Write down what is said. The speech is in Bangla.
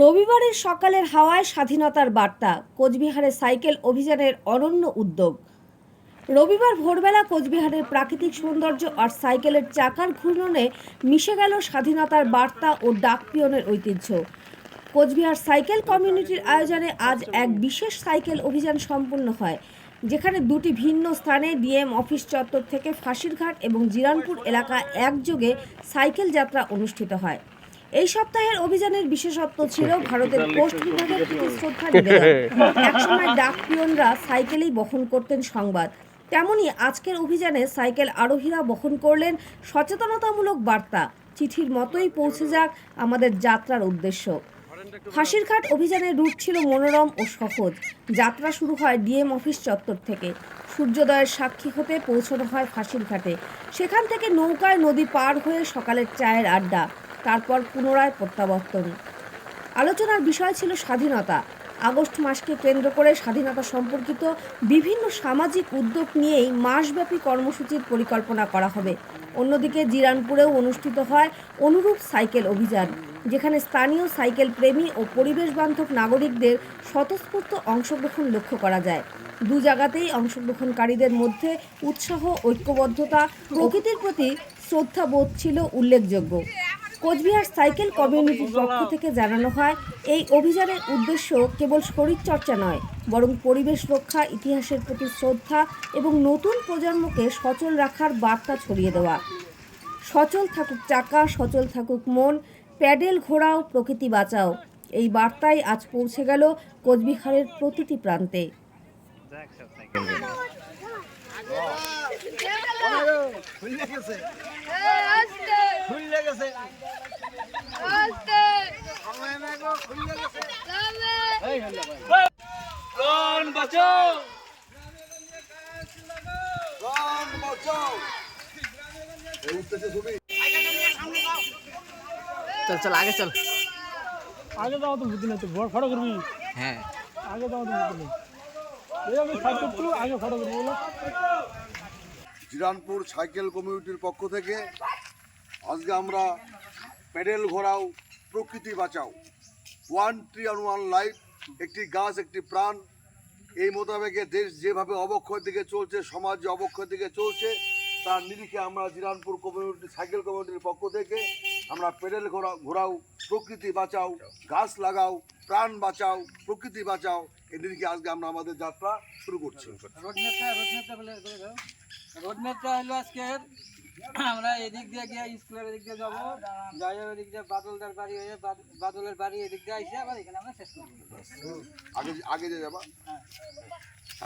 রবিবারের সকালের হাওয়ায় স্বাধীনতার বার্তা কোচবিহারে সাইকেল অভিযানের অনন্য উদ্যোগ। রবিবার ভোরবেলা কোচবিহারের প্রাকৃতিক সৌন্দর্য আর সাইকেলের চাকার ঘূর্ণনে মিশে গেল স্বাধীনতার বার্তা ও ডাকপিয়নের ঐতিহ্য। কোচবিহার সাইকেল কমিউনিটির আয়োজনে আজ এক বিশেষ সাইকেল অভিযান সম্পন্ন হয়, যেখানে দুটি ভিন্ন স্থানে ডিএম অফিস চত্বর থেকে ফাঁসিরঘাট এবং জিরানপুর এলাকা একযোগে সাইকেল যাত্রা অনুষ্ঠিত হয়। এই সপ্তাহের অভিযানের বিশেষত্ব ছিল ভারতের পোস্ট বিভাগের প্রতি শ্রদ্ধা নিবেদন একসময় ডাক পিয়নরা সাইকেলেই বহন করতেন সংবাদ। তেমনি আজকের অভিযানে সাইকেল আরোহীরা বহন করলেন সচেতনতামূলক বার্তা। চিঠির মতোই পৌঁছে যাক আমাদের যাত্রার উদ্দেশ্য। ফাঁসিরঘাট অভিযানের রুট ছিল মনোরম ও সহজ। যাত্রা শুরু হয় ডিএম অফিস চত্বর থেকে। সূর্যোদয়ের সাক্ষী হতে পৌঁছানো হয় ফাঁসিরঘাটে। সেখান থেকে নৌকায় নদী পার হয়ে সকালের চায়ের আড্ডা। তারপর পুনরায় প্রত্যাবর্তন। আলোচনার বিষয় ছিল স্বাধীনতা। আগস্ট মাসকে কেন্দ্র করে স্বাধীনতা সম্পর্কিত বিভিন্ন সামাজিক উদ্যোগ নিয়েই মাসব্যাপী কর্মসূচির পরিকল্পনা করা হবে। অন্যদিকে জিরানপুরেও অনুষ্ঠিত হয় অনুরূপ সাইকেল অভিযান, যেখানে স্থানীয় সাইকেল প্রেমী ও পরিবেশ বান্ধব নাগরিকদের স্বতঃস্ফূর্ত অংশগ্রহণ লক্ষ্য করা যায়। দু জায়গাতেই অংশগ্রহণকারীদের মধ্যে উৎসাহ, ঐক্যবদ্ধতা, প্রকৃতির প্রতি শ্রদ্ধাবোধ ছিল উল্লেখযোগ্য। কোচবিহার সাইকেল কমিউনিটির পক্ষ থেকে জানানো হয় এই অভিযানের উদ্দেশ্য কেবল শরীরচর্চা নয় বরং পরিবেশ রক্ষা ইতিহাসের প্রতি শ্রদ্ধা এবং নতুন প্রজন্মকে সচল রাখার বার্তা ছড়িয়ে দেওয়া। সচল থাকুক চাকা সচল থাকুক মন প্যাডেল ঘোরাও প্রকৃতি বাঁচাও। এই বার্তাই আজ পৌঁছে গেল কোচবিহারের প্রতিটি প্রান্তে। গেছে। খুললে গেছে আস্তে। আমার না খুললে গেছে সামনে এই হলো প্রাণ বাঁচাও প্রাণ বাঁচাও এই উঠতেছে ছবি চল চল আগে চল। আগে যাওয়া তো বুদ্ধি নেই তো বড় ফটো করবি? হ্যাঁ। আগে যাওয়া তো বুদ্ধি নেই। এই আমি সাইড করতে আগে ফটো করবি বলো। জিরানপুর সাইকেল কমিউনিটির পক্ষ থেকে আজকে আমরা প্যাডেল ঘোরাও, প্রকৃতি বাঁচাও। One tree on one life, একটি গাছ, একটি প্রাণ। এই মোতাবেকে দেশ যেভাবে অবক্ষয়ের দিকে চলছে, সমাজ যে অবক্ষয়ের দিকে চলছে, তার নিরিখে আমরা জিরানপুর কমিউনিটি সাইকেল কমিউনিটির পক্ষ থেকে আমরা প্যাডেল ঘোরা, ঘোরাও, প্রকৃতি বাঁচাও, গাছ লাগাও, প্রাণ বাঁচাও, প্রকৃতি বাঁচাও, এই নিরিখে আজকে আমরা আমাদের যাত্রা শুরু করছি। রোড ম্যাপটা রোড ম্যাপটা বলে বলে রোড ম্যাপটা হলো আজকের আমরা এদিক দিয়ে গিয়ে স্কুলের এদিক দিয়ে যাব। যাই ওদিক দিয়ে বাদলদার বাড়ি হয়ে বাদ- বাদলের বাড়ি এদিক দিয়ে আইসে আবার এখানে আমরা শেষ করব। আগে আগে যে যাবা?